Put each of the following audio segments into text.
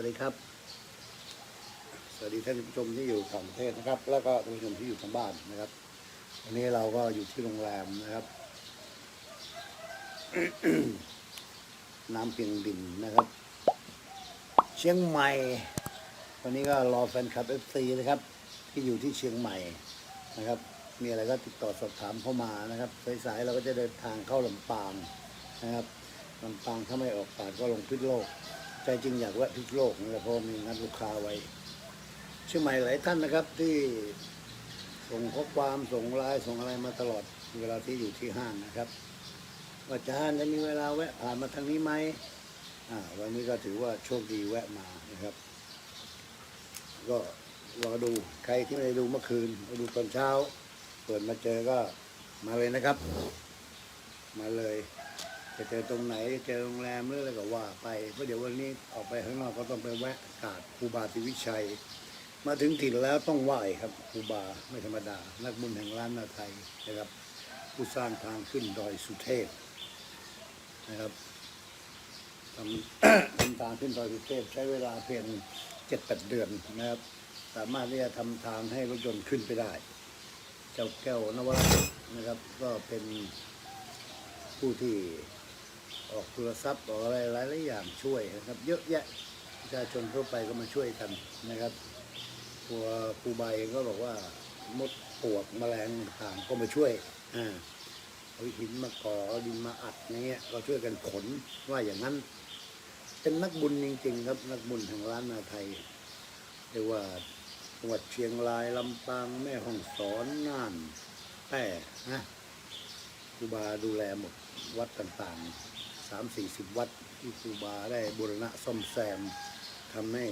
วัสดีครับ สวัสดีท่านผู้ชมที่อยู่ต่างประเทศนะครับ แล้วก็ท่านผู้ชมที่อยู่ทางบ้านนะครับวันนี้เราก็อยู่ที่โรงแรมนะครับ น้ำเพียงดินนะครับ เชียงใหม่ วันนี้ก็รอแฟนคลับเอฟซีนะครับ ที่อยู่ที่เชียงใหม่นะครับ มีอะไรก็ติดต่อสอบถามเข้ามานะครับสายๆเราก็จะเดินทางเข้าลำปางนะครับลำปางถ้าไม่ออกปากก็ลงพิษโลก ใจจริงอยากแวะพิษโลกนะครับเพราะมีนัดลูกค้าไว้เชียงใหม่หลายท่านนะครับที่ส่งข้อความส่งไลน์ส่งอะไรมาตลอดเวลาที่อยู่ที่ห้างนะครับว่าจะห้านจะมีเวลาแวะผ่านมาทางนี้ไหมอ่าวันนี้ก็ถือว่าโชคดีแวะมานะครับ ก็รอดูใครที่ไม่ได้ดูเมื่อคืนมาดูตอนเช้า เปิดมาเจอก็มาเลยนะครับ มาเลย จะเจอตรงไหนเจอโรงแรมหรืออะไรก็ว่าไปเพราะเดี๋ยววันนี้ออกไปข้างนอกก็ต้องไปแวะกาบครูบาติวิชัย มาถึงถิ่นแล้วต้องไหว้ครับครูบาไม่ธรรมดา นักบุญแห่งล้านนาไทยนะครับผู้สร้างทางขึ้นดอยสุเทพนะครับทำทำทางขึ้นดอยสุเทพใช้เวลาเพียงเจ็ดแปดเดือนนะครับสามารถที่จะทำทางให้รถยนต์ขึ้นไปได้ เจ้าแก้วนวรัตน์นะครับ ก็เป็นผู้ที่ ออกโทรศัพท์ออกอะไรหลายๆอย่างช่วยนะครับ เยอะแยะประชาชนทั่วไปก็มาช่วยกันนะครับ ตัวครูบาเองก็บอกว่ามดปลวกแมลงต่างก็มาช่วยอ่าเอาหินมาก่อเอาดินมาอัดอย่างเงี้ยก็ช่วยกันขนว่าอย่างนั้น เป็นนักบุญจริง ๆ ครับนักบุญแห่งล้านนาไทยเรียกว่าจังหวัดเชียงรายลำปางแม่ฮ่องสอนน่านแพร่นะครูบาดูแลหมดวัดต่างๆ สามสี่สิบวัดที่ครูบาได้บูรณะซ่อมแซมทำให้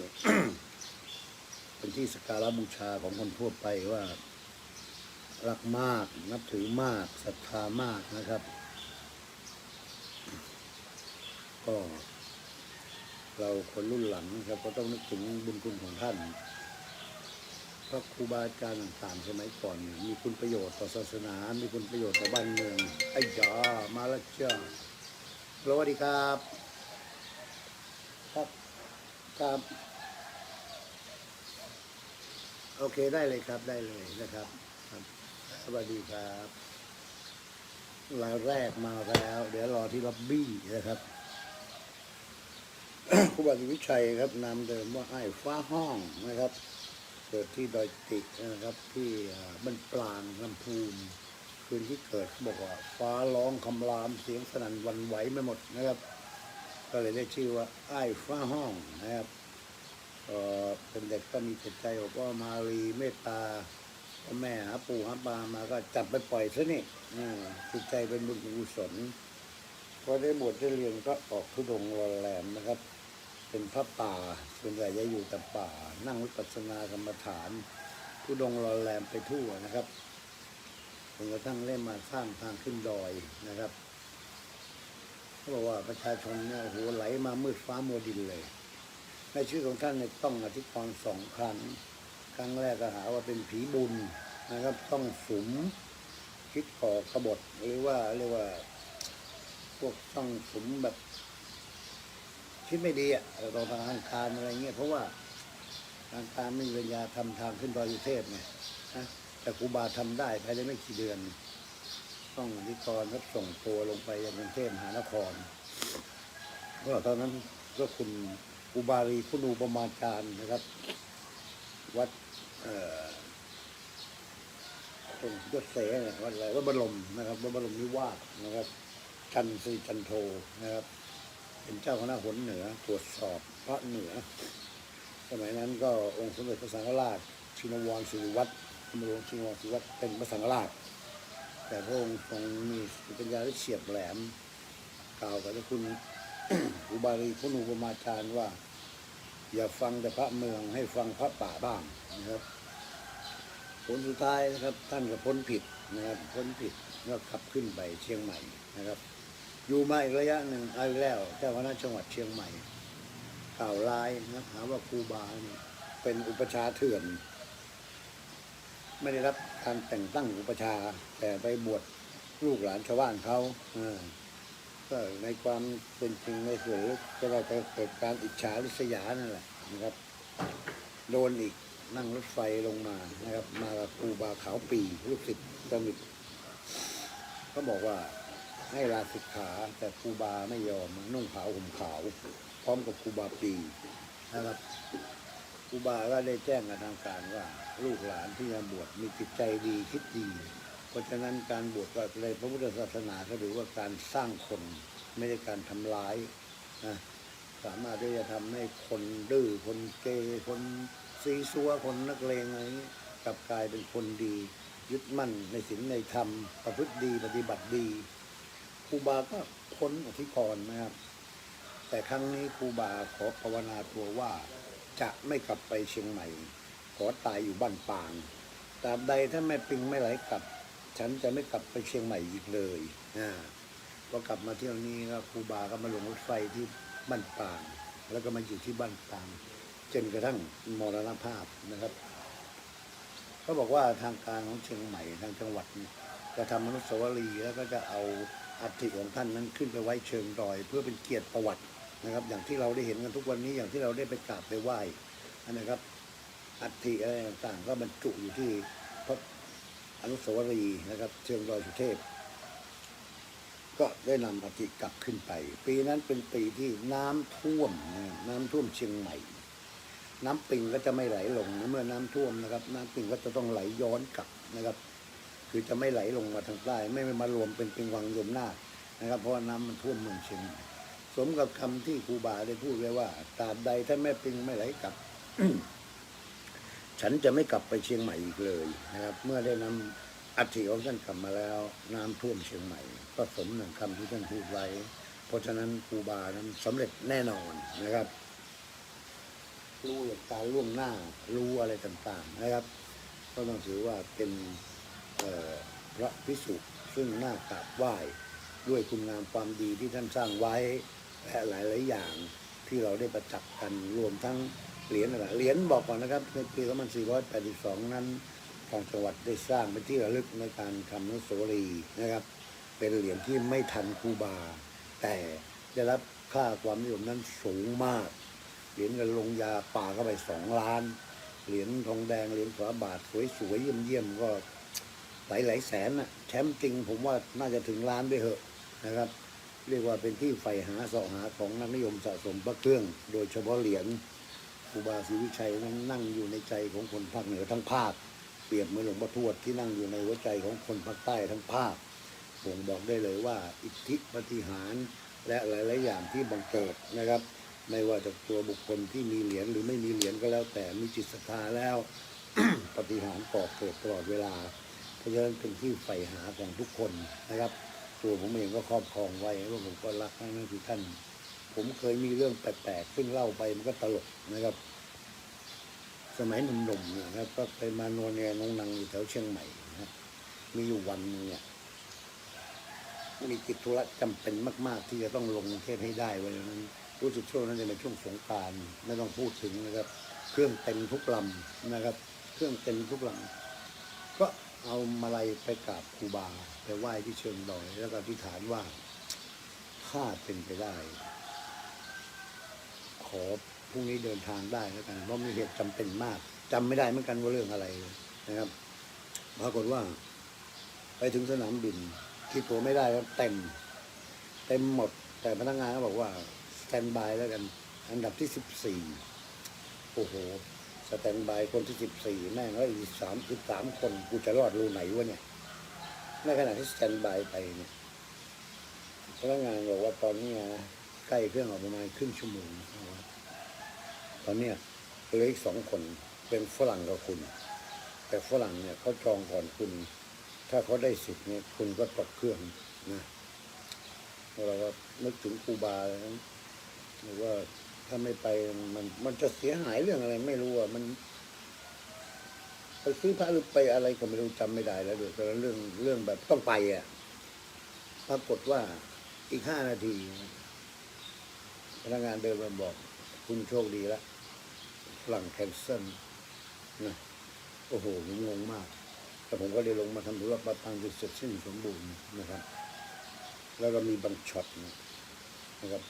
เป็นที่สักการะบูชาของคนทั่วไปว่า รักมากนับถือมากศรัทธามากนะครับ ก็เราคนรุ่นหลังนะครับ ก็ต้องนึกถึงบุญคุณของท่านพระครูบาอาจารย์ต่างๆสมัยก่อนมีคุณประโยชน์ต่อศาสนา มีคุณประโยชน์ต่อบ้านเมืองไอ้ยามาล้วจ้า สวัสดีครับครับครับโอเคได้เลยครับได้เลยนะครับครับสวัสดีครับรายแรกมาแล้ว เดี๋ยวรอที่ล็อบบี้นะครับครูบาศรีวิชัยครับนามเดิมว่าไอ้ฟ้าห้องนะครับ เกิดที่ดอยตินะครับ ที่อ่าบ้านปลางลำพูน คืนที่เกิดเขาบอกว่า ฟ้าร้องคำรามเสียงสนั่นวันไหวไม่หมดนะครับ ก็เลยได้ชื่อว่าไอ้ฟ้าห้องนะครับเป็นเด็กก็มีจิตใจบอกว่ามารีเมตตาแม่หาปู่หาปลามาก็จับไปปล่อยซะนี่อ่าจิตใจเป็นบุญกุศลพอได้บวชได้เรียนก็ออกทุดงค์รอแหลมนะครับ เป็นพระป่าส่วนใหญ่จะอยู่แต่ป่า นั่งวิปัสสนากรรมฐานทุดงรอแหลมไปทั่วนะครับ จนกระทั่งเล่มาสร้างทางขึ้นดอยนะครับเขาบอกว่าประชาชนเนี่ยโอ้โหไหลมามืดฟ้าโมดินเลย ในชีวิตของท่านเนี่ยต้องอธิษฐานสองครั้ง ครั้งแรกก็หาว่าเป็นผีบุญนะครับ ต้องสุมคิดก่อกบฏหรือว่าเรียกว่า พวกต้องสุมแบบคิดไม่ดีอะเออต่อทางทางการอะไรเงี้ยเพราะว่าทางการไม่มีปัญญาทำทางขึ้นดอยสุเทพไงนะ แต่ครูบาทำได้ภายในไม่กี่เดือน ต้องอธิษฐานครับส่งตัวลงไปยังกรุงเทพมหานครก็ตอนนั้นก็คุณอุบาลีคุณูปมาจารย์นะครับ วัดเอ่อตรงยศเสเนี่ยวัดอะไรวัดบรมนะครับวัดบรมนิวาสนะครับชันสีจันโทนะครับ เป็นเจ้าคณะหนเหนือตรวจสอบพระเหนือ สมัยนั้นก็องค์สมเด็จพระสังฆราชชินวรสิริวัตร พระบรมชินวรสิวัตรเป็นพระสังฆราช แต่พระองค์ทรงมีปัญญาที่เฉียบแหลม กล่าวกับเจ้าคุณอุบาลีพุนุปมาจารย์ว่า อย่าฟังแต่พระเมืองให้ฟังพระป่าบ้างนะครับ ผลสุดท้ายนะครับท่านก็พ้นผิดนะครับพ้นผิดก็ขับขึ้นไปเชียงใหม่นะครับ อยู่มาอีกระยะหนึ่งเอาอีกแล้วเจ้าคณะจังหวัดเชียงใหม่กล่าวร้ายนะครับหาว่าครูบาลีเป็นอุปชาเถื่อน ไม่ได้รับการแต่งตั้งอุปชา แต่ไปบวชลูกหลานชาวบ้านเขาก็ในความเป็นจริงในส่วนลึกก็เราจะเกิดการอิจฉาริษยานั่นแหละนะครับ โดนอีกนั่งรถไฟลงมานะครับ มากับครูบาขาวปีลูกศิษย์สนิทก็บอกว่าให้ลาสิกขาแต่ครูบาไม่ยอมนุ่งขาวห่มขาว พร้อมกับครูบาปีนะครับ ครูบาก็ได้แจ้งกับทางการว่า ลูกหลานที่จะบวชมีจิตใจดีคิดดี เพราะฉะนั้นการบวชก็ในพระพุทธศาสนาก็ถือว่าการสร้างคนไม่ใช่การทำร้ายนะสามารถที่จะทำให้คนดื้อคนเกย์คนซีซัวคนนักเลงอะไรนี้กลับกลายเป็นคนดี ยึดมั่นในศีลในธรรม ประพฤติดีปฏิบัติดีครูบาก็พ้นอธิกรนะครับ แต่ครั้งนี้ครูบาขอภาวนาตัวว่า จะไม่กลับไปเชียงใหม่ ขอตายอยู่บ้านปางตราบใดถ้าแม่ปิงไม่ไหลกลับ ฉันจะไม่กลับไปเชียงใหม่อีกเลยนะพอกลับมาเที่ยวนี้ก็ครูบาก็มาลงรถไฟที่บ้านปาง แล้วก็มาอยู่ที่บ้านปางจนกระทั่งมรณภาพนะครับเขาบอกว่าทางการของเชียงใหม่ทางจังหวัดจะทำอนุสาวรีแล้วก็จะเอาอัฐิของท่านนั้นขึ้นไปไว้เชิงดอย เพื่อเป็นเกียรติประวัติ นะครับ อย่างที่เราได้เห็นกันทุกวันนี้อย่างที่เราได้ไปกราบไปไหว้นะครับอัฐิอะไรต่างๆ ก็บรรจุอยู่ที่พระอนุสาวรีย์นะครับ เชิงดอยสุเทพ ก็ได้นำอัฐิกลับขึ้นไป ปีนั้นเป็นปีที่น้ำท่วมนะน้ำท่วมเชียงใหม่ น้ำปิงก็จะไม่ไหลลงนะเมื่อน้ำท่วมนะครับ น้ำปิงก็จะต้องไหลย้อนกลับนะครับ คือจะไม่ไหลลงมาทางใต้ไม่มารวมเป็นปิงวังยมนาคนะครับ เพราะว่าน้ำมันท่วมเมืองเชียงใหม่ สมกับคำที่ครูบาได้พูดไว้ว่าตราบใดถ้าแม่ปิงไม่ไหลกลับ ฉันจะไม่กลับไปเชียงใหม่อีกเลยนะครับ เมื่อได้นำอัฐิของท่านกลับมาแล้ว น้ำท่วมเชียงใหม่ ก็สมหนึ่งคำที่ท่านพูดไว้ เพราะฉะนั้นครูบานั้นสำเร็จแน่นอนนะครับรู้เหตุการณ์ล่วงหน้ารู้อะไรต่างๆนะครับ ก็ต้องถือว่าเป็นพระพิสุซึ่งน่ากราบไหว้ด้วยคุณงามความดีที่ท่านสร้างไว้ และหลายๆอย่างที่เราได้ประจักษ์กันรวมทั้งเหรียญอะไรเหรียญบอกก่อนนะครับ ในปี 2482 นั้นทางจังหวัดได้สร้างเป็นที่ระลึกในการทำนุสาวรีย์นะครับ เป็นเหรียญที่ไม่ทันคูบา แต่ได้รับค่าความนิยมนั้นสูงมาก เหรียญเงินลงยาป่าเข้าไปสองล้าน เหรียญทองแดง เหรียญฝาบาท สวยๆเยี่ยมๆก็หลายหลายๆแสนนะแชมป์จริงผมว่าน่าจะถึงล้านด้วยเหอะนะครับ เรียกว่าเป็นที่ใฝ่หาเสาะหาของนักนิยมสะสมพระเครื่อง โดยเฉพาะเหรียญครูบาศรีวิชัยนั้นนั่งอยู่ในใจของคนภาคเหนือทั้งภาค เปรียบเหมือนหลวงพ่อทวดที่นั่งอยู่ในหัวใจของคนภาคใต้ทั้งภาคผมบอกได้เลยว่า อิทธิปฏิหารและหลาย ๆ อย่างที่บังเกิดนะครับ ไม่ว่าจากตัวบุคคลที่มีเหรียญหรือไม่มีเหรียญก็แล้วแต่มีจิตศรัทธาแล้ว ปฏิหารก่อเกิดตลอดเวลา เพราะฉะนั้นเป็นที่ใฝ่หาของทุกคนนะครับ ตัวผมเองก็ครอบครองไว้ว่าผมก็รักนั่นคือท่าน ผมเคยมีเรื่องแปลกๆซึ่งเล่าไปมันก็ตลกนะครับ สมัยหนุ่มๆนะครับ ก็ไปมานวลเนี่ยนงนังอยู่แถวเชียงใหม่นะมีอยู่วันนึงเนี่ยมีกิจธุระจำเป็นมาก ๆ ที่จะต้องลงกรุงเทพให้ได้วันนั้นรู้สึกช่วงนั้นจะเป็นช่วงสงการไม่ต้องพูดถึงนะครับ เครื่องเต็มทุกลำนะครับ เครื่องเต็มทุกลำ เอามาลัยไปกราบครูบา ไปไหว้ที่เชิงดอย แล้วก็อธิษฐานว่าถ้าเป็นไปได้ ขอพรุ่งนี้เดินทางได้แล้วกันเพราะมีเหตุจำเป็นมากจำไม่ได้เหมือนกันว่าเรื่องอะไรนะครับปรากฏว่า ไปถึงสนามบินคิดตัวไม่ได้ครับเต็ม เต็มหมด แต่พนักงานก็บอกว่าสแตนบายแล้วกัน อันดับที่สิบสี่โอ้โห สแตนบายคนที่สิบสี่แม่งแล้วอีกสามสิบสามคนกูจะรอดรูไหนวะเนี่ยในขณะที่สแตนบายไปเนี่ยพนักงานบอกว่าตอนนี้นะใกล้เครื่องออกประมาณครึ่งชั่วโมงตอนเนี้ยเหลืออีกสองคนเป็นฝรั่งกับคุณ แต่ฝรั่งเนี่ยเขาจองก่อนคุณ ถ้าเขาได้สิทธิ์เนี่ยคุณก็ตกเครื่องนะเราก็นึกถึงคูบาแล้วหรือว่า ถ้าไม่ไปมันมันจะเสียหายเรื่องอะไร ไม่รู้อะมันไปซื้อพระหรือไปอะไรก็ไม่รู้จำไม่ได้แล้วเดี๋ยวแต่เรื่องเรื่องแบบต้องไปอะปรากฏว่าอีกห้านาที พนักงานเดินมาบอก คุณโชคดีล้วฝรั่งแคนเซิลนะโอ้โหผมงงมาก แต่ผมก็ได้ลงมาทำธุระประทังจนเสร็จสิ้นสมบูรณ์นะครับ แล้วก็มีบางช็อตนะครับ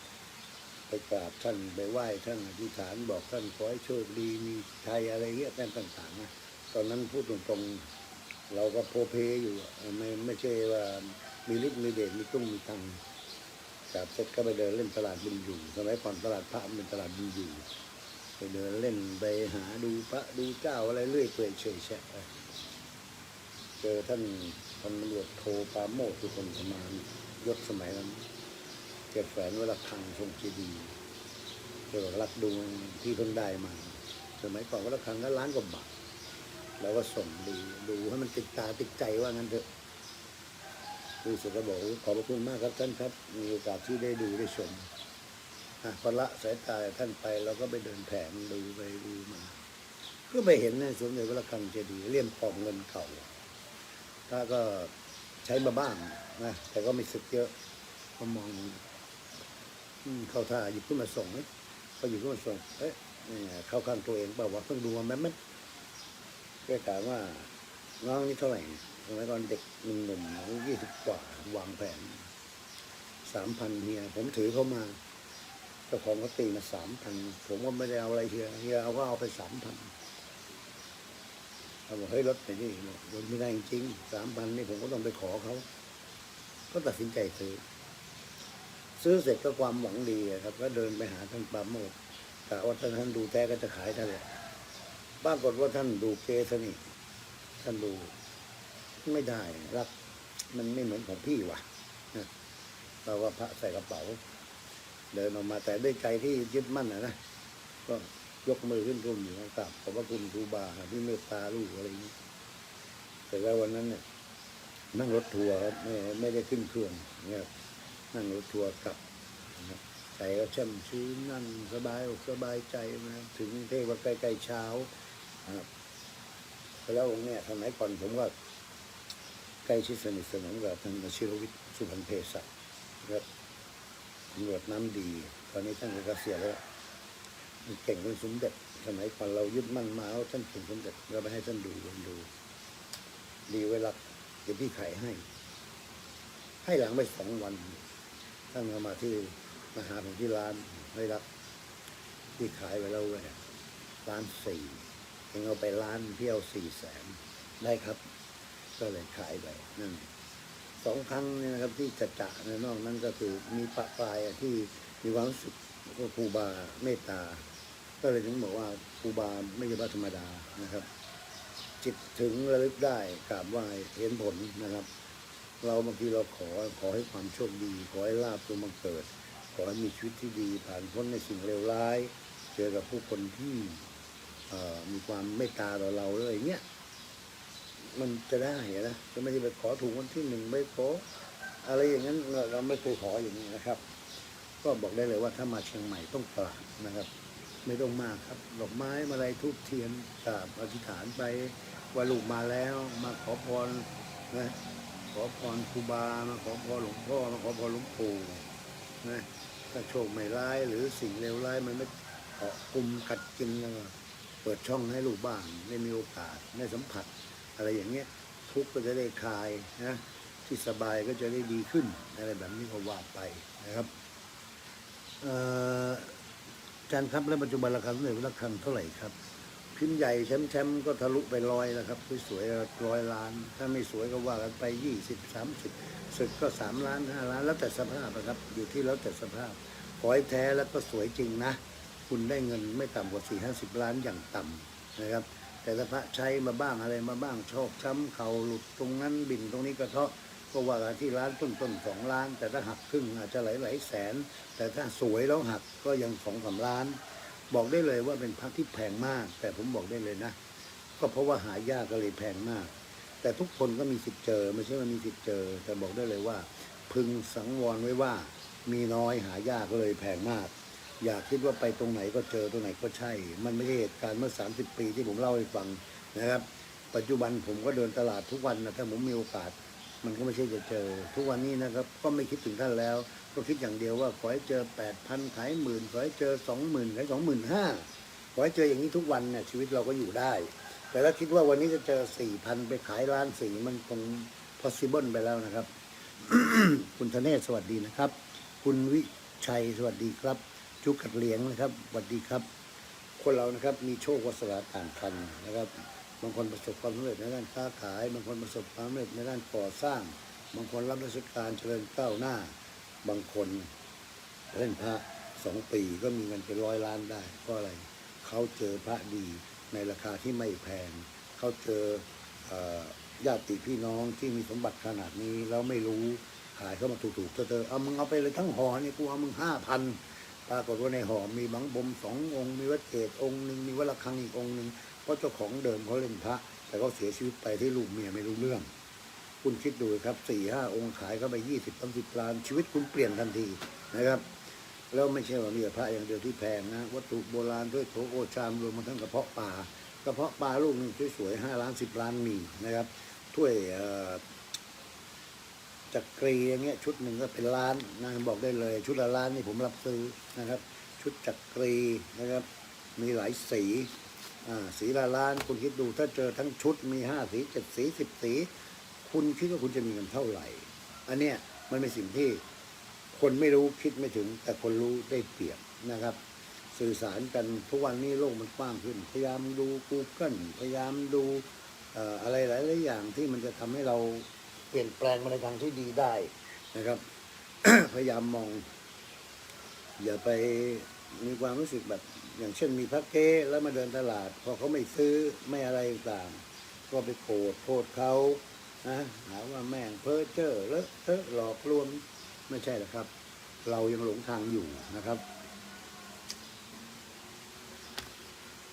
ไปกราบท่านไปไหว้ท่านอธิษฐานบอกท่านขอให้โชคดีมีชัยอะไรเงี้ยท่านต่างๆนะตอนนั้นพูดตรงๆเราก็โพเพอยู่ไม่ไม่ใช่ว่ามีฤทธิ์มีเดชมีตุ้งมีตังกราบเสร็จก็ไปเดินเล่นตลาดบุญอยู่สมัยก่อนตลาดพระเป็นตลาดบุญอยู่ไปเดินเล่นไปหาดูพระดูเจ้าอะไรเรื่อยเปื่อยเฉยแฉะเจอท่านพันตำรวจโทปาโมทสุคนประมาณยศสมัยนั้น แกแฝนไวลาคังทรงเจดีย์แกบอกรักดูที่เพิ่งได้มา สมัยก่อนวัดระฆังก็ล้านกว่าบาทแล้วก็ส่งดูดูให้มันติดตาติดใจว่างั้นเถอะดูเสร็จก็บอกโอ้ขอบพระคุณมากครับท่านครับ มีโอกาสที่ได้ดูได้ชมอะพอละสายตาท่านไปเราก็ไปเดินแผงดูไปดูมาก็ไปเห็นในสมเด็จวระฆังเจดีย์เลี่ยมทองเงินเก่าถ้าก็ใช้มาบ้างนะแต่ก็ไม่สึกเยอะก็มอง เข้าท่าหยิบขึ้นมาส่งไหมพอหยิบขึ้นมาส่งเอ๊ะนี่ไงเข้าข้างตัวเองเปล่าวะเพิ่งดูมาแม่แม่แกถามว่าน้องนี่เท่าไหร่สมัยก่อนเด็กหนุ่มหนุ่มอายุยี่สิบกว่าวางแผนสามพันเฮียผมถือเข้ามาเจ้าของเขาตีมาสามพันผมก็ไม่ได้เอาอะไรเฮียเฮียเอาก็เอาไปสามพันเขาบอกเฮ้ยรถไปนี่รถไม่ได้จริงสามพันนี่ผมก็ต้องไปขอเขาก็ตัดสินใจซื้อ ซื้อเสร็จก็ความหวังดีอะครับ ก็เดินไปหาท่านปราโมทกะว่าถ้าท่านดูแท้ก็จะขายท่านแหละปรากฏว่าท่านดูเกสนี่ท่านดูไม่ได้รักมันไม่เหมือนของพี่ว่ะนะเราก็พระใส่กระเป๋า เดินออกมาแต่ด้วยใจที่ยึดมั่นนะนะก็ยกมือขึ้นก้มอยู่กราบขอบพระคุณครูบาที่เมตตาลูกอะไรอย่างนี้แต่แล้ววันนั้นเนี่ยนั่งรถทัวร์ครับไม่ไม่ได้ขึ้นเครื่องเนี่ย นั่งรถทัวร์กลับนะครับใจก็แช่มชื้นนั่นสบายอกสบายใจนะถึงกรุงเทพว่าใกล้ๆเช้านะครับแล้วองค์เนี่ยสมัยก่อนผมว่าใกล้ชิดสนิทสนมกับท่านชิรวิทย์สุพรรณเพศักครับตำรวจน้ำดี ตอนนี้ท่านก็เกษียณแล้วเก่งเป็นสมเด็จสมัยก่อนเรายึดมั่นมาว่าท่านเป็นสมเด็จเราไปให้ท่านดูลองดู ดีไว้รับเดี๋ยวพี่ไขให้ ให้หลังไปสองวัน ท่านก็มาที่มาหาผมที่ร้านไม่รับที่ขายไปแล้วเว้ยร้านสี่เองเอาไปร้านพี่เอาสี่แสนได้ครับ ก็เลยขายไปนั่นสองครั้งเนี่ยนะครับที่จะจะในนอกนั้นก็คือมีปะปลายที่มีความรู้สึกก็ครูบาเมตตา ก็เลยถึงบอกว่าครูบาไม่ใช่ว่าธรรมดานะครับ จิตถึงระลึกได้กราบไหว้เห็นผลนะครับ เราบางทีเราขอขอให้ความโชคดี ขอให้ลาบจงบังเกิด ขอให้มีชีวิตที่ดีผ่านพ้นในสิ่งเลวร้าย เจอกับผู้คนที่มีความเมตตาต่อเราเลยเงี้ยมันจะได้นะจะไม่ใช่ไปขอถูกวันที่หนึ่งไม่ขออะไรอย่างนั้นเราเราไม่เคยขออย่างนี้นะครับ ก็บอกได้เลยว่าถ้ามาเชียงใหม่ต้องกราบนะครับ ไม่ต้องมากครับดอกไม้มาลัยทูบเทียนกราบอธิษฐานไปว่าลูกมาแล้ว มาขอพรนะ อพรครูบามาขอพรหลวงพ่อมาขอพรหลวงปู่นะถ้าโชคไม่ร้ายหรือสิ่งเลวร้ายมันไม่เกาะกลุ่มกัดกินแล้วเปิดช่องให้ลูกบ้านได้มีโอกาสได้สัมผัส อะไรอย่างเงี้ยทุกข์ก็จะได้คลายนะที่สบายก็จะได้ดีขึ้นอะไรแบบนี้ก็ว่าไปนะครับอาจารย์ครับแล้วปัจจุบันราคาสมเด็จพระคลังเท่าไหร่ครับ พิมพ์ใหญ่แชมป์แชมป์ก็ทะลุไปร้อยแล้วครับสวยๆร้อยล้าน ถ้าไม่สวยก็ว่ากันไปยี่สิบสามสิบสึกก็สามล้านห้าล้าน แล้วแต่สภาพนะครับ อยู่ที่แล้วแต่สภาพขอให้แท้แล้วก็สวยจริงนะ คุณได้เงินไม่ต่ำกว่าสี่ห้าสิบล้านอย่างต่ำนะครับ แต่ถ้าพใช้มาบ้างอะไรมาบ้างโชคช้ำเขาหลุดตรงนั้นบินตรงนี้กระเทาะก็ว่ากันที่ร้านต้นต้นสองล้าน แต่ถ้าหักครึ่งอาจจะหลายหลายแสน แต่ถ้าสวยแล้วหักก็ยังสองสามล้าน บอกได้เลยว่าเป็นพระที่แพงมาก แต่ผมบอกได้เลยนะ ก็เพราะว่าหายากก็เลยแพงมาก แต่ทุกคนก็มีสิทธิ์เจอ ไม่ใช่ว่ามีสิทธิ์เจอ แต่บอกได้เลยว่า พึงสังวรไว้ว่า มีน้อยหายากก็เลยแพงมาก อย่าคิดว่าไปตรงไหนก็เจอตรงไหนก็ใช่ มันไม่ใช่เหตุการณ์เมื่อ 30 ปีที่ผมเล่าให้ฟังนะครับ ปัจจุบันผมก็เดินตลาดทุกวันนะถ้าผมมีโอกาส มันก็ไม่ใช่จะเจอ ทุกวันนี้นะครับ ก็ไม่คิดถึงท่านแล้ว ก็คิดอย่างเดียวว่าขอให้เจอแปดพันขายหมื่นขอให้เจอสองหมื่นขายสองหมื่นห้าขอให้เจออย่างนี้ทุกวันเนี่ยชีวิตเราก็อยู่ได้ แต่ถ้าคิดว่าวันนี้จะเจอสี่พันไปขายล้านสี่มันคง possible ไปแล้วนะครับ คุณธเนศสวัสดีนะครับ คุณวิชัยสวัสดีครับ จุกัดเลี้ยงนะครับสวัสดีครับ คนเรานะครับมีโชควาสนาต่างกันนะครับ บางคนประสบความสำเร็จในด้านค้าขาย บางคนประสบความสำเร็จในด้านก่อสร้าง บางคนรับราชการเจริญก้าวหน้า บางคนเล่นพระสองปีก็มีเงินเป็นร้อยล้านได้เพราะอะไรเขาเจอพระดีในราคาที่ไม่แพงเขาเจอญาติพี่น้องที่มีสมบัติขนาดนี้แล้วไม่รู้ขายเข้ามาถูกๆเธอเอามึงเอาไปเลยทั้งห่อนี่กูเอามึงห้าพันปรากฏว่าในหอมีบังบมสององค์มีวัดเกตองค์หนึ่งมีวัดระฆังอีกองค์หนึ่ง เพราะเจ้าของเดิมเขาเล่นพระ แต่เขาเสียชีวิตไปที่ลูกเมียไม่รู้เรื่อง คุณคิดดูครับสี่ห้าองค์ขายเข้าไปยี่สิบสามสิบล้าน ชีวิตคุณเปลี่ยนทันทีนะครับ แล้วไม่ใช่ว่ามีพระอย่างเดียวที่แพงนะวัตถุโบราณด้วยโถโอชามรวมมาทั้งกระเพาะปลากระเพาะปลาลูกหนึงสวยๆห้าล้านสิบล้านมีนะครับถ้วยจักรีอย่างเงี้ยชุดหนึ่งก็เป็นล้านนะบอกได้เลย ชุดละล้านนี่ผมรับซื้อนะครับ ชุดจักรีนะครับ มีหลายสี สีละล้านคุณคิดดูถ้าเจอทั้งชุดมีห้าสีเจ็ดสีสิบสี คุณคิดว่าคุณจะมีเงินเท่าไหร่ อันเนี้ยมันเป็นสิ่งที่คนไม่รู้คิดไม่ถึง แต่คนรู้ได้เปรียบนะครับ สื่อสารกันทุกวันนี้โลกมันกว้างขึ้น พยายามดู Google พยายามดูอะไรหลายๆอย่างที่มันจะทำให้เราเปลี่ยนแปลงมาในทางที่ดีได้นะครับ พยายามมอง อย่าไปมีความรู้สึกแบบ อย่างเช่นมีพระเก้แล้วมาเดินตลาด พอเขาไม่ซื้อไม่อะไรต่างก็ไปโกรธโทษเขานะหาว่าแม่งเพ้อเจ้อเลอะเทอะหลอกลวงไม่ใช่หรอกครับ เรายังหลงทางอยู่นะครับ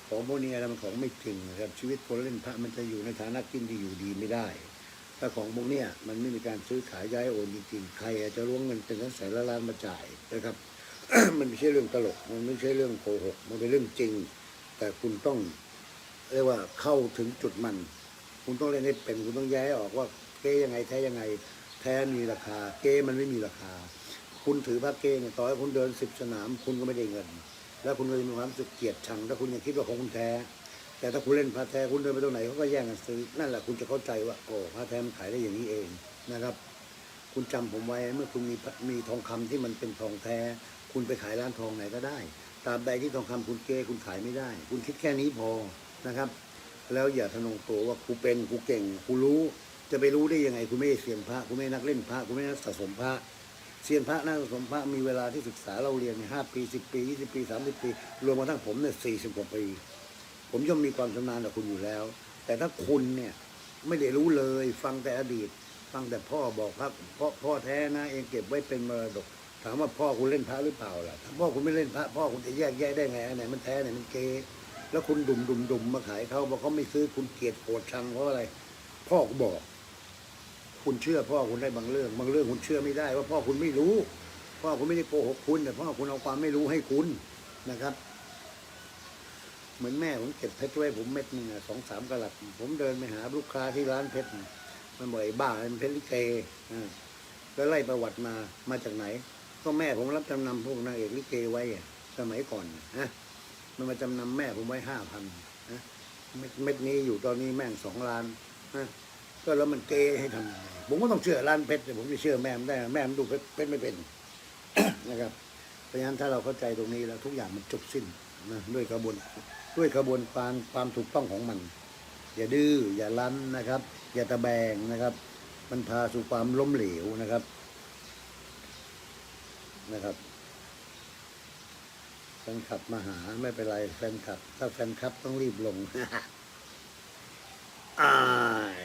ของพวกนี้นะมันของไม่จริงนะครับ ชีวิตคนเล่นพระมันจะอยู่ในฐานะกินดีอยู่ดีไม่ได้ ถ้าของพวกเนี้ยมันไม่มีการซื้อขายย้ายโอนจริงๆใครอาจจะล้วงเงินเป็นแสนล้านมาจ่ายนะครับ มันไม่ใช่เรื่องตลก มันไม่ใช่เรื่องโกหก มันเป็นเรื่องจริง แต่คุณต้องเรียกว่าเข้าถึงจุดมัน คุณต้องเล่นให้เป็น คุณต้องแย้ออกว่าเก้ยังไงแท้ยังไง แท้มีราคา เก้มันไม่มีราคา คุณถือพระเก้เนี่ยต่อให้คุณเดินสิบสนาม คุณก็ไม่ได้เงิน แล้วคุณก็จะมีความสึกเกียดชังถ้าคุณยังคิดว่าของคุณแท้ แต่ถ้าคุณเล่นพระแท้ คุณเดินไปตรงไหนเขาก็แย่งกันซื้อ นั่นแหละคุณจะเข้าใจว่าโอ้พระแท้มันขายได้อย่างนี้เองนะครับ คุณจำผมไว้เมื่อคุณมีมีทองคำที่มันเป็นทองแท้ คุณไปขายร้านทองไหนก็ได้ตราบใดที่ทองคำคุณเก้คุณขายไม่ได้ คุณคิดแค่นี้พอนะครับ แล้วอย่าทะนงตัวว่ากูเป็นกูเก่งกูรู้ จะไปรู้ได้ยังไงคุณไม่เซียนพระคุณไม่นักเล่นพระคุณไม่นักสะสมพระเซียนพระนักสะสมพระมีเวลาที่ศึกษาเราเรียนห้าปีสิบปียี่สิบปีสามสิบปี รวมมาทั้งผมเนี่ยสี่สิบกว่าปี ผมย่อมมีความชำนาญกว่าคุณอยู่แล้ว แต่ถ้าคุณเนี่ยไม่ได้รู้เลย ฟังแต่อดีต ฟังแต่พ่อบอกครับพ่อพ่อแท้นะเองเก็บไว้เป็นมรดก ถามว่าพ่อคุณเล่นพระหรือเปล่าล่ะถ้าพ่อคุณไม่เล่นพระพ่อคุณจะแยกแยะได้ไงอันไหนมันแท้อันไหนมันเกแล้วคุณดุมดุมดุมมาขายเขาบอกเขาไม่ซื้อคุณเกลียดโกรธชังเพราะอะไร พ่อก็บอก คุณเชื่อพ่อคุณได้บางเรื่อง บางเรื่องคุณเชื่อไม่ได้ ว่าพ่อคุณไม่รู้ พ่อคุณไม่ได้โกหกคุณแต่พ่อคุณเอาความไม่รู้ให้คุณนะครับ เหมือนแม่ผมเก็บเพชรไว้ผมเม็ดหนึ่งสองสามกะลัดผมเดินไปหาลูกค้าที่ร้านเพชรมันบอกไอ้บ้าเป็นเพชรลิเกอ่าแล้วไล่ประวัติมามาจากไหน ก็แม่ผมรับจำนำพวกนางเอกลิเกไว้อะสมัยก่อนนะฮะมันมาจำนำแม่ผมไว้ห้าพันนะเม็ดนี้อยู่ตอนนี้แม่งสองล้านนะก็แล้วมันเกให้ทำไงผมก็ต้องเชื่อร้านเพชรแต่ผมจะเชื่อแม่มันได้ แม่มันดูเพชรเพชรไม่เป็นนะครับเพราะฉะนั้นถ้าเราเข้าใจตรงนี้แล้วทุกอย่างมันจบสิ้นนะด้วยกระบวนด้วยกระบวนการความถูกต้องของมัน อย่าดื้ออย่าลั้นนะครับ อย่าตะแบงนะครับ มันพาสู่ความล้มเหลวนะครับ นะครับแฟนคลับมาหาไม่เป็นไรแฟนคลับ ถ้าแฟนคลับต้องรีบลงอาย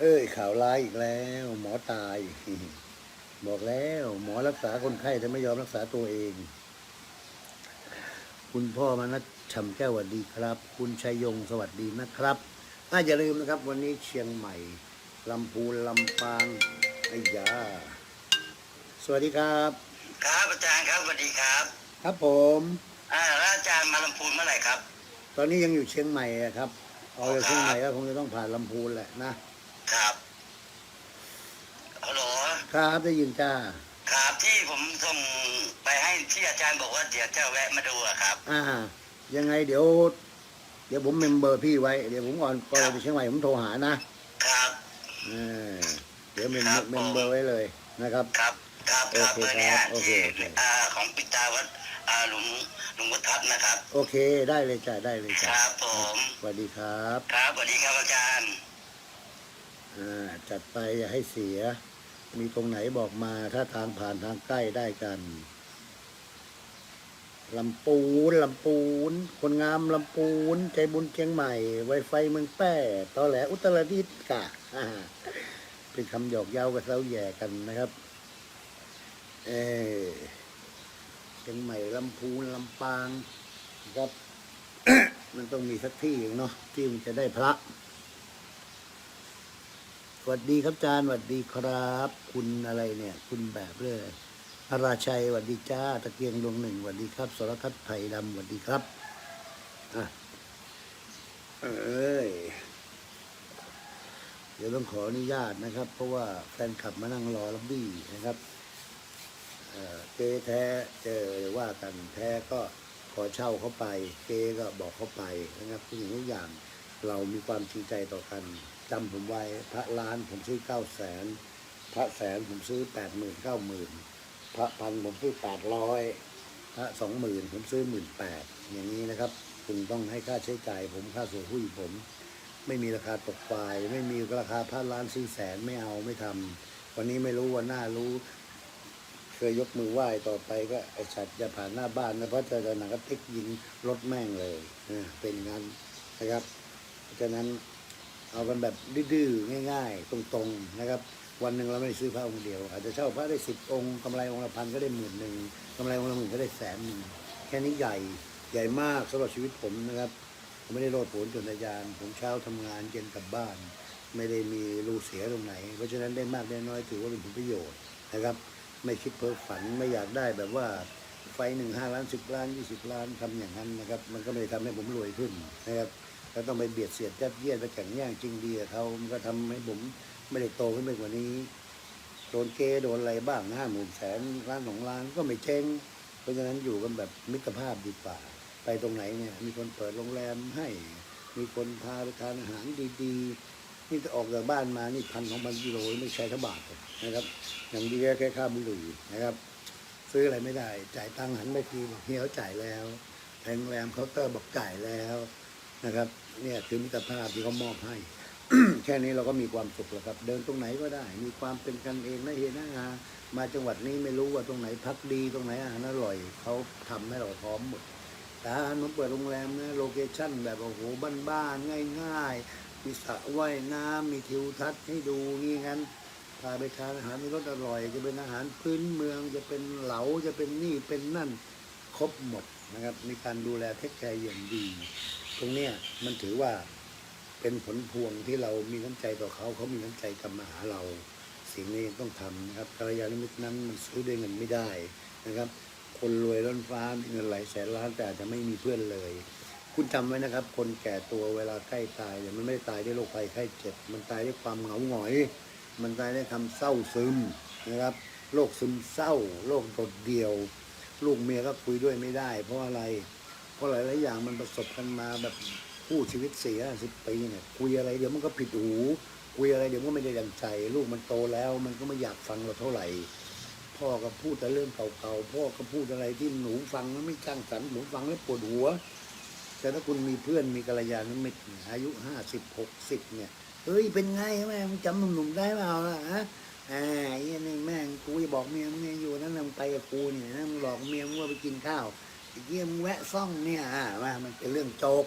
เอ้ยข่าวร้ายอีกแล้ว หมอตาย บอกแล้ว หมอรักษาคนไข้แต่ไม่ยอมรักษาตัวเอง คุณพ่อมานัดฉ่ำแก้วสวัสดีครับ คุณชัยยงสวัสดีนะครับน่าอย่าลืมนะครับ วันนี้เชียงใหม่ลำพูนลำปางไอ้ยา สวัสดีครับ ครับอาจารย์ครับสวัสดีครับ ครับผมอ่าแล้วอาจารย์มาลำพูนเมื่อไหร่ครับ ตอนนี้ยังอยู่เชียงใหม่อะครับเอาจากเชียงใหม่ก็คงจะต้องผ่านลำพูนแหละนะครับฮัลโหลครับได้ยินจ้าครับที่ผมส่งไปให้ที่อาจารย์บอกว่าเดี๋ยวจะแวะมาดูอะครับ อ่า ยังไงเดี๋ยว เดี๋ยวผมเมมเบอร์พี่ไว้ เดี๋ยวผมก่อนก่อนไปเชียงใหม่ผมโทรหานะครับ เออเดี๋ยวเมมครับเมมเบอร์ไว้เลยนะครับ ครับ ครับครับโอเคเบอร์เนี้ยครับโอเคที่โอเค อ่าของปิตาวัดอ่าหลวงหลวงพุทธัศน์นะครับ โอเค ได้เลยจ้ะได้เลยคจ้ะรับผม สวัสดีครับครับสวัสดีครับอาจารย์ อ่าจัดไปอย่าให้เสีย มีตรงไหนบอกมาถ้าทางผ่านทางใกล้ได้กันลำปูนลำปูน คนงามลำปูน ใจบุญเชียงใหม่ ไวไฟเมืองแป้ตอแหลอุตรดิตถ์กะอ่าเป็นคำหยอกเย้ากับเซ้าแย่กันนะครับ เออเชียงใหม่ลำพูนลำปางนะครับ มันต้องมีสักที่เนาะที่มันจะได้พระสวัสดีครับอาจารย์สวัสดีครับ คุณอะไรเนี่ย คุณแบบเรื่อยอาราชัยสวัสดีจ้าตะเกียงดวงหนึ่งสวัสดีครับสรทัศน์ไผ่ดำสวัสดีครับอะเอ้ยเดี๋ยวต้องขออนุญาตนะครับ เพราะว่าแฟนคลับมานั่งรอรับบี้นะครับ เอ่อแท้เจอว่ากันแท้ก็ขอเช่าเขาไปเจก็บอกเขาไปนะครับทุกสิ่งทุกอย่างเรามีความจริงใจต่อกันจำผมไว้พระล้านผมซื้อเก้าแสนพระแสนผมซื้อแปดหมื่นเก้าหมื่นพระพันผมซื้อแปดร้อยพระสองหมื่นผมซื้อหมื่นแปดอย่างนี้นะครับคุณต้องให้ค่าใช้จ่ายผมค่าส่วนหุ้ยผม ไม่มีราคาตกปลาย ไม่มีราคาพระล้านซื้อแสนไม่เอาไม่ทำวันนี้ไม่รู้วันหน้ารู้ ยยกมือไหว้ต่อไปก็ไอสัตว์จะผ่านหน้าบ้านนะเพราะเจอหนังกระติกยิงรถแม่งเลยนะเป็นงั้นนะครับเพราะฉะนั้นเอากันแบบดื้อๆง่าย ๆ ตรงๆนะครับ วันหนึ่งเราไม่ได้ซื้อพระองค์เดียว อาจจะเช่าพระได้สิบองค์กำไรองค์ละพันก็ได้หมื่นหนึ่งกำไรองค์ละหมื่นก็ได้แสนหนึ่งแค่นี้ใหญ่ใหญ่มากสำหรับชีวิตผมนะครับผมไม่ได้โลดโผนจนอาจารย์ผมเช้าทำงานเย็นกลับบ้าน ไม่ได้มีรูเสียตรงไหน เพราะฉะนั้นได้มากได้น้อยถือว่าเป็นผลประโยชน์นะครับ ไม่คิดเพ้อฝันไม่อยากได้แบบว่าไฟหนึ่งห้าล้านสิบล้านยี่สิบล้านทำอย่างนั้นนะครับ มันก็ไม่ได้ทำให้ผมรวยขึ้นนะครับแล้วต้องไปเบียดเสียดยัดเยียดไปแข่งแย่งจริงดีกับเขามันก็ทำให้ผมไม่ได้โตขึ้นไปกว่านี้โดนเกย์โดนอะไรบ้างห้าหมื่นแสนล้านสองล้านก็ไม่เจ๊งเพราะฉะนั้นอยู่กันแบบมิตรภาพดีกว่า ไปตรงไหนเนี่ย มีคนเปิดโรงแรมให้ มีคนพาไปทานอาหารดีๆ นี่จะออกจากบ้านมานี่พันของพันกิโลไม่ใช่ทบาทเลยนะครับ อย่างดีแค่ค่าบุหรี่นะครับ ซื้ออะไรไม่ได้ จ่ายตังค์หันไปทีบอกเฮียเขาจ่ายแล้วทงโรงแรมเคาน์เตอร์บอกจ่ายแล้วนะครับ เนี่ยคือมิตรภาพที่เขามอบให้ แค่นี้เราก็มีความสุขแล้วครับ เดินตรงไหนก็ได้ มีความเป็นกันเองนะเฮนะฮามาจังหวัดนี้ไม่รู้ว่าตรงไหนพักดีตรงไหนอาหารอร่อยเขาทำให้เราพร้อมหมดแต่ถ้ามันเปิดโรงแรมนะโลเคชั่นแบบโอ้โหบ้านๆง่าย ๆ มีสระว่ายน้ำมีทิวทัศน์ให้ดูงี้งั้นพาไปทานอาหารมีรสอร่อย จะเป็นอาหารพื้นเมืองจะเป็นเหลาจะเป็นนี่เป็นนั่นครบหมดนะครับ มีการดูแลเทคแคร์อย่างดี ตรงเนี้ยมันถือว่าเป็นผลพวงที่เรามีน้ำใจต่อเขาเขามีน้ำใจกลับมาหาเรา สิ่งนี้ต้องทำนะครับกัลยาณมิตรนั้นมันซื้อด้วยเงินไม่ได้นะครับ คนรวยล้นฟ้ามีเงินหลายแสนล้านแต่จะไม่มีเพื่อนเลย คุณจำไว้นะครับ คนแก่ตัวเวลาใกล้ตายเนี่ยมันไม่ได้ตายด้วยโรคภัยไข้เจ็บ มันตายด้วยความเหงาหงอย มันตายด้วยคำเศร้าซึมนะครับโรคซึมเศร้าโรคโดดเดี่ยว ลูกเมียก็คุยด้วยไม่ได้ เพราะอะไร เพราะหลายๆอย่างมันประสบกันมาแบบคู่ชีวิตสี่ห้าสิบปีเนี่ยคุยอะไรเดี๋ยวมันก็ผิดหูคุยอะไรเดี๋ยวมันก็ไม่ได้ดังใจ ลูกมันโตแล้ว มันก็ไม่อยากฟังเราเท่าไหร่พ่อก็พูดแต่เรื่องเก่าๆพ่อก็พูดอะไรที่หนูฟังแล้วไม่จ้างสรรหนูฟังแล้วปวดหัว แต่ถ้าคุณมีเพื่อนมีกัลยาณมิตรอายุห้าสิบหกสิบเนี่ยเฮ้ยเป็นไงแม่มึงจำหนุ่มๆได้เปล่าล่ะฮะอ่าไอ้นี่แม่งกูจะบอกเมียมึงเมียอยู่นั่นนะมึงไปกับกูเนี่ยนะมึงหลอกเมียมึงว่าไปกินข้าวไอ้เยี่ยมงแวะซ่องเนี่ยอ่าว่ามันเป็นเรื่องโจก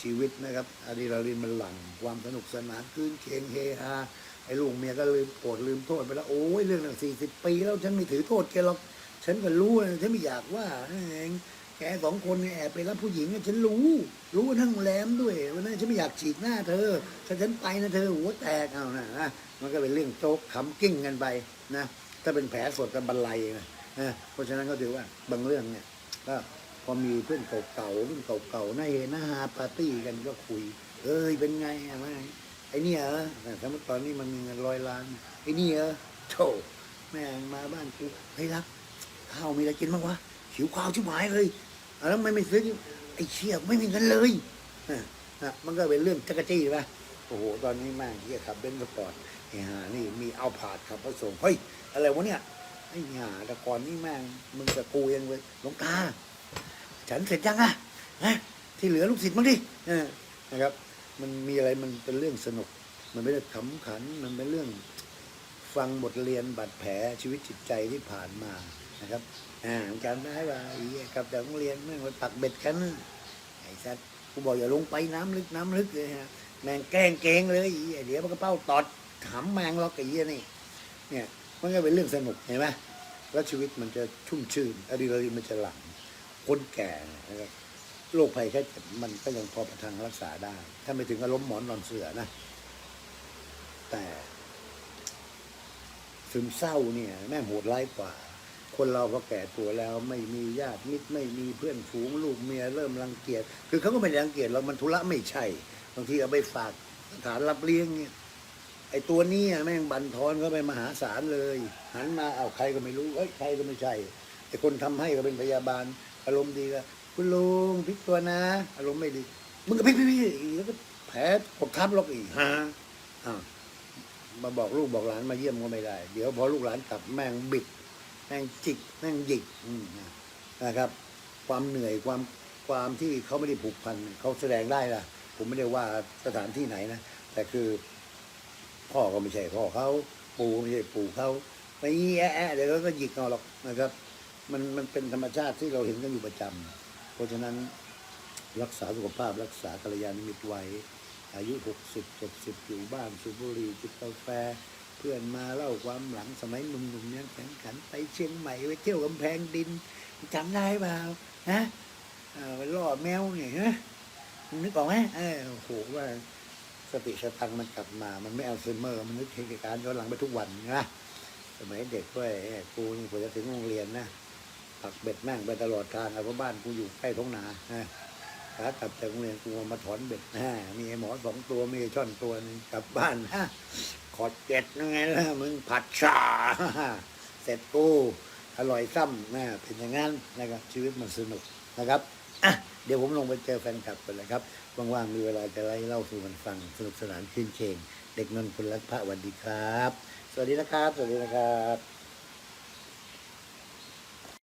ชีวิตนะครับอะดรีนาลีนมันหลั่งความสนุกสนานคืนเคงเฮฮาไอ้ลูกเมียก็ลืมโกรธลืมโทษไปแล้วโอ้ยเรื่องนั้นสี่สิบปีแล้วฉันไม่ถือโทษแกหรอกฉันก็รู้นะฉันไม่อยากว่าเอง แกสองคนเนี่ยแอบไปรับผู้หญิงฉันรู้ รู้ทั้งแรมด้วยวันนั้นฉันไม่อยากฉีกหน้าเธอถ้าฉันไปนะเธอหัวแตกเอานะนะมันก็เป็นเรื่องโจ๊กขำกิ้งกันไปนะถ้าเป็นแผลสดกันบันไลนะนะเพราะฉะนั้นก็ถือว่าบางเรื่องเนี่ยก็พอมีเพื่อนเก่าๆเพื่อนเก่าๆหน้าเฮหน้าฮาปาร์ตี้กันก็คุย เอ้ยเป็นไงอะไม่ไอ้เนี่ยเหรอสมมติตอนนี้มันมีเงินร้อยล้านไอ้นี่เหรอโธ่แม่งมาบ้านกูเฮ้ยรักข้าวมีอะไรกินบ้างวะ หิวข้าวชิบหายเลยแล้วไม่ไม่ซื้อไอ้เชี่ยไม่มีเงินเลยอะมันก็เป็นเรื่องจักรจี้ป่ะโอ้โหตอนนี้แม่งเฮียขับเบนซ์สปอร์ตนี่ฮะนี่มีเอาผาดขับพระสงฆ์เฮ้ยอะไรวะเนี่ยไอ้ห่าแต่ก่อนนี่แม่งมึงกับกูยังเลยหลวงตาฉันเสร็จยังอะนะที่เหลือลูกศิษย์มั้งดินะครับ มันมีอะไรมันเป็นเรื่องสนุก มันไม่ได้ขำขันมันเป็นเรื่องฟังบทเรียนบาดแผลชีวิตจิตใจที่ผ่านมา นะครับอ่าจำได้ว่าไอ้กับจากโรงเรียนแม่งไปปักเบ็ดกันไอ้สัตว์กูบอกอย่าลงไปน้ำลึกน้ำลึกเลยฮะแมงแกล้งเกงเลยไอ้เหี้ยเดี๋ยวมันก็เป้าตอดถามแมงล็อกไอ้เหี้ยนี่เนี่ยมันก็เป็นเรื่องสนุกเห็นไหมแล้วชีวิตมันจะชุ่มชื่นอะดรีนาลีนมันจะหลั่งคนแก่นะครับโรคภัยแค่เจ็บมันก็ยังพอประทังรักษาได้ ถ้าไม่ถึงกับล้มหมอนนอนเสือนะ แต่ซึมเศร้าเนี่ย แม่งโหดร้ายกว่า คนเราพอแก่ตัวแล้วไม่มีญาติมิตรไม่มีเพื่อนฝูงลูกเมียเริ่มรังเกียจคือเขาก็ไม่ได้รังเกียจเรามันธุระไม่ใช่ บางทีเอาไปฝากสถานรับเลี้ยงเนี่ยไอ้ตัวนี้แม่งบันทอนเขาไปมหาศาลเลย หันมาเอาใครก็ไม่รู้เอ้ยใครก็ไม่ใช่ไอ้คนทำให้ก็เป็นพยาบาล อารมณ์ดีก็คุณลุงพลิกตัวนะ อารมณ์ไม่ดีมึงก็พลิกพลิกพิกแล้วก็แผลกดทับล็อกอีกฮะอ้ามาบอกลูกบอกหลานมาเยี่ยมก็ไม่ได้ เดี๋ยวพอลูกหลานกลับแม่งบิด แม่งจิกแม่งหยิกนะครับ ความเหนื่อยความความที่เขาไม่ได้ผูกพันเขาแสดงได้ล่ะ ผมไม่ได้ว่าสถานที่ไหนนะแต่คือพ่อก็ไม่ใช่พ่อเขาปู่ก็ไม่ใช่ปู่เขาไปแอะแอะเดี๋ยวก็หยิกเอาหรอกนะครับ มันมันเป็นธรรมชาติที่เราเห็นกันอยู่ประจำเพราะฉะนั้นรักษาสุขภาพรักษากัลยาณมิตรไว้ อายุหกสิบเจ็ดสิบอยู่บ้านสูบบุหรี่จิบกาแฟเพื่อนมาเล่าความหลังสมัยหนุ่มๆนี่แข่งขันไปเชียงใหม่ไปเที่ยวกำแพงดินจำได้เปล่าฮะไปล่อแมวเนี่ยฮะมึงนึกออกไหมเออโอ้โหว่าสติสตังมันกลับมา มันไม่อัลไซเมอร์ มันนึกเหตุการณ์ย้อนหลังไปทุกวันนะสมัยเด็กด้วยไอ้กูนี่ผมจะถึงโรงเรียนนะปักเบ็ดแม่งไปตลอดทางอะเพราะบ้านกูอยู่ใกล้ท้องนานะขากลับจากโรงเรียนกูมาถอนเบ็ดนะมีไอ้หมอสองตัวมีไอ้ช่อนตัวนึงกลับบ้านฮะ ขอดเจ็ดยังไงล่ะมึงผัดชาเสร็จกูอร่อยซ้ำนะเป็นอย่างนั้นนะครับ ชีวิตมันสนุกนะครับอะเดี๋ยวผมลงไปเจอแฟนคลับกันเลยครับว่างๆมีเวลาจะไล่เล่าสู่กันฟังสนุกสนานขึ้นเชงเด็กนนท์คนรักพระวันดีครับ สวัสดีนะครับ สวัสดีนะครับ